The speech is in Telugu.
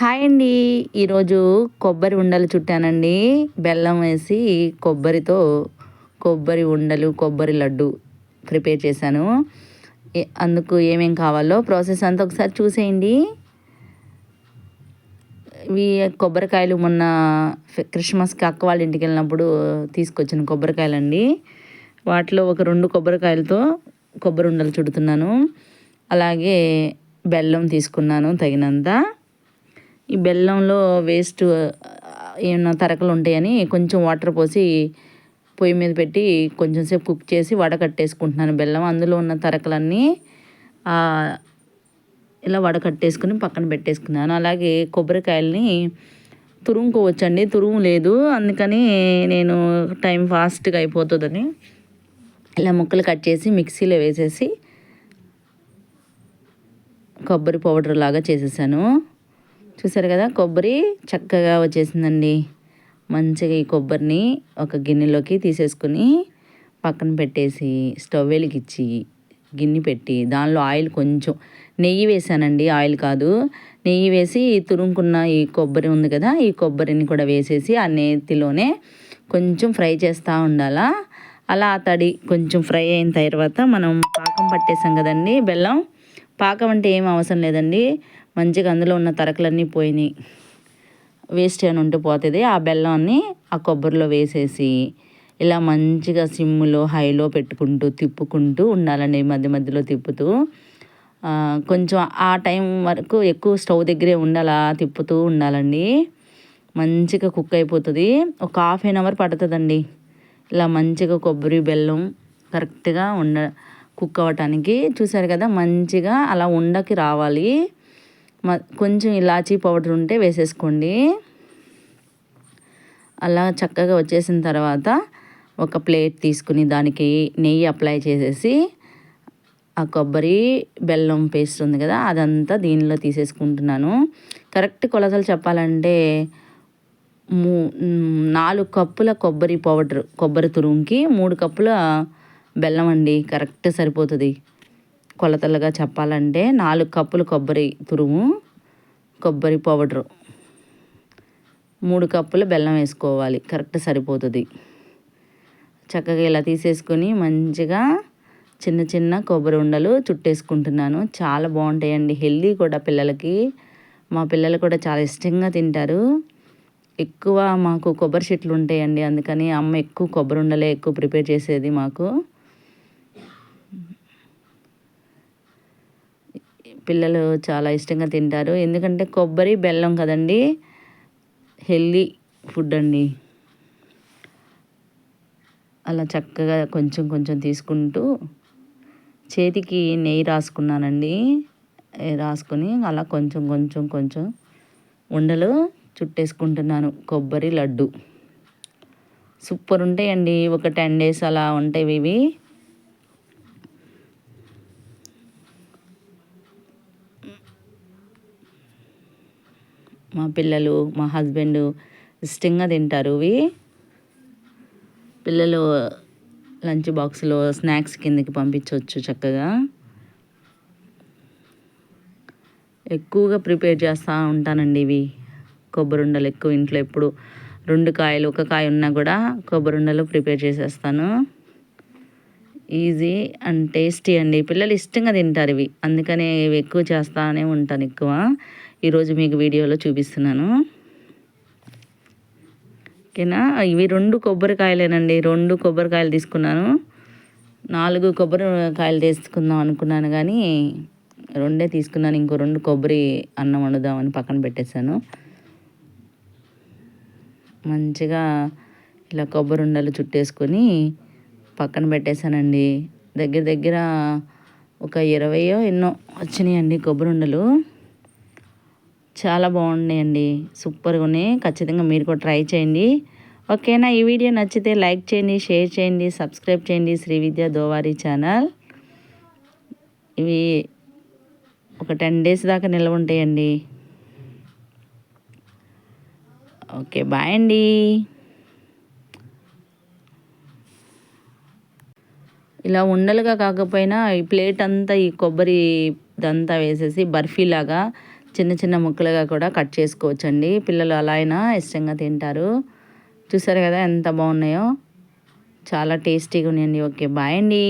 హాయ్ అండి. ఈరోజు కొబ్బరి ఉండలు చుట్టానండి. బెల్లం వేసి కొబ్బరితో కొబ్బరి ఉండలు కొబ్బరి లడ్డు ప్రిపేర్ చేశాను. అందుకు ఏమేం కావాలో ప్రాసెస్ అంతా ఒకసారి చూసేయండి. ఇవి కొబ్బరికాయలు మొన్న క్రిస్మస్కి అక్క వాళ్ళ ఇంటికి వెళ్ళినప్పుడు తీసుకొచ్చిన కొబ్బరికాయలండి. వాటిలో ఒక రెండు కొబ్బరికాయలతో కొబ్బరి ఉండలు చుడుతున్నాను. అలాగే బెల్లం తీసుకున్నాను తగినంత. ఈ బెల్లంలో వేస్ట్ ఏమైనా తరకలు ఉంటాయని కొంచెం వాటర్ పోసి పొయ్యి మీద పెట్టి కొంచెం సేపు కుక్ చేసి వడకట్టేసుకుంటున్నాను బెల్లం. అందులో ఉన్న తరకలన్నీ ఇలా వడకట్టేసుకుని పక్కన పెట్టేసుకున్నాను. అలాగే కొబ్బరికాయలని తురుముకోవచ్చండి. తురుము లేదు. అందుకని నేను టైం ఫాస్ట్గా అయిపోతుందని ఇలా ముక్కలు కట్ చేసి మిక్సీలో వేసేసి కొబ్బరి పౌడర్ లాగా చేసేసాను. చూసారు కదా? కొబ్బరి చక్కగా వచ్చేసిందండి. మంచిగా ఈ కొబ్బరిని ఒక గిన్నెలోకి తీసేసుకుని పక్కన పెట్టేసి స్టవ్ వెలిగించి గిన్నె పెట్టి దానిలో ఆయిల్ కొంచెం నెయ్యి వేసానండి. ఆయిల్ కాదు. నెయ్యి వేసి తురుముకున్న ఈ కొబ్బరి ఉంది కదా? ఈ కొబ్బరిని కూడా వేసేసి ఆ నేతిలోనే కొంచెం ఫ్రై చేస్తూ ఉండాలా? అలా తడి కొంచెం ఫ్రై అయిన తర్వాత మనం పాకం పట్టేసాం కదండి బెల్లం. పాకం అంటే ఏం అవసరం లేదండి. మంచిగా అందులో ఉన్న తరకలన్నీ పోయినాయి. వేస్ట్ అని ఉంటే పోతుంది. ఆ బెల్లాన్ని ఆ కొబ్బరిలో వేసేసి ఇలా మంచిగా సిమ్లో హైలో పెట్టుకుంటూ తిప్పుకుంటూ ఉండాలండి మధ్య మధ్యలో తిప్పుతూ. కొంచెం ఆ టైం వరకు ఎక్కువ స్టవ్ దగ్గరే ఉండాలా తిప్పుతూ ఉండాలండి. మంచిగా కుక్ అయిపోతుంది. ఒక హాఫ్ ఎన్ అవర్ పడుతుందండి. ఇలా మంచిగా కొబ్బరి బెల్లం కరెక్ట్గా ఉండ కుక్ అవ్వటానికి చూసారు కదా మంచిగా అలా ఉండకి రావాలి. కొంచెం ఇలాచీ పౌడర్ ఉంటే వేసేసుకోండి. అలా చక్కగా వచ్చేసిన తర్వాత ఒక ప్లేట్ తీసుకుని దానికి నెయ్యి అప్లై చేసేసి ఆ కొబ్బరి బెల్లం పేస్ట్ ఉంది కదా అదంతా దీనిలో తీసేసుకుంటున్నాను. కరెక్ట్ కొలతలు చెప్పాలంటే మూ నాలుగు కప్పుల కొబ్బరి పౌడర్ కొబ్బరి తురుముకి మూడు కప్పుల బెల్లం అండి కరెక్ట్ సరిపోతుంది. కొలతలుగా చెప్పాలంటే నాలుగు కప్పులు కొబ్బరి తురుము కొబ్బరి పౌడరు. మూడు కప్పులు బెల్లం వేసుకోవాలి కరెక్ట్ సరిపోతుంది. చక్కగా ఇలా తీసేసుకొని మంచిగా చిన్న చిన్న కొబ్బరి ఉండలు చుట్టేసుకుంటున్నాను. చాలా బాగుంటాయండి హెల్దీ కూడా పిల్లలకి. మా పిల్లలు కూడా చాలా ఇష్టంగా తింటారు. ఎక్కువ మాకు కొబ్బరి చెట్లు ఉంటాయండి అందుకని అమ్మ ఎక్కువ కొబ్బరి ఉండలే ఎక్కువ ప్రిపేర్ చేసేది మాకు. పిల్లలు చాలా ఇష్టంగా తింటారు. ఎందుకంటే కొబ్బరి బెల్లం కదండి. హెల్దీ ఫుడ్ అండి. అలా చక్కగా కొంచెం కొంచెం తీసుకుంటూ చేతికి నెయ్యి రాసుకున్నానండి. రాసుకొని అలా కొంచెం కొంచెం కొంచెం ఉండలు చుట్టేసుకుంటున్నాను. కొబ్బరి లడ్డు. సూపర్ ఉంటాయండి. ఒక టెన్ డేస్ అలా ఉంటాయి ఇవి. మా పిల్లలు మా హస్బెండ్ ఇష్టంగా తింటారు. ఇవి పిల్లలు లంచ్ బాక్స్లో స్నాక్స్ కిందకి పంపించవచ్చు చక్కగా. ఎక్కువగా ప్రిపేర్ చేస్తూ ఉంటానండి ఇవి. కొబ్బరి ఉండలు ఎక్కువ ఇంట్లో ఎప్పుడు రెండు కాయలు ఒక కాయ ఉన్నా కూడా కొబ్బరి ఉండలు ప్రిపేర్ చేసేస్తాను. ఈజీ అండ్ టేస్టీ అండి. పిల్లలు ఇష్టంగా తింటారు ఇవి. అందుకనే ఇవి ఎక్కువ చేస్తానే ఉంటాను ఎక్కువ. ఈరోజు మీకు వీడియోలో చూపిస్తున్నాను. ఓకేనా? ఇవి రెండు కొబ్బరికాయలేనండి. రెండు కొబ్బరికాయలు తీసుకున్నాను. నాలుగు కొబ్బరికాయలు తీసుకుందాం అనుకున్నాను కానీ రెండే తీసుకున్నాను. ఇంకో రెండు కొబ్బరి అన్నం వండుదామని పక్కన పెట్టేశాను. మంచిగా ఇలా కొబ్బరి ఉండలు చుట్టేసుకొని పక్కన పెట్టేశానండి. దగ్గర దగ్గర ఒక ఇరవయో ఎన్నో వచ్చినాయండి కొబ్బరి ఉండలు చాలా బాగున్నాయండి. సూపర్గా ఉన్నాయి. ఖచ్చితంగా మీరు కూడా ట్రై చేయండి. ఓకేనా? ఈ వీడియో నచ్చితే లైక్ చేయండి షేర్ చేయండి సబ్స్క్రైబ్ చేయండి శ్రీ విద్యా దోవారి ఛానల్. ఇవి ఒక టెన్ డేస్ దాకా నిల్వ ఉంటాయండి. ఓకే బాయ్ అండి. ఇలా ఉండలుగా కాకపోయినా ఈ ప్లేట్ అంతా ఈ కొబ్బరి దంతా వేసేసి బర్ఫీలాగా చిన్న చిన్న ముక్కలుగా కూడా కట్ చేసుకోవచ్చండి. పిల్లలు అలా అయినా ఇష్టంగా తింటారు. చూసారు కదా ఎంత బాగున్నాయో? చాలా టేస్టీగా ఉన్నాయండి. ఓకే బాయ్ అండి.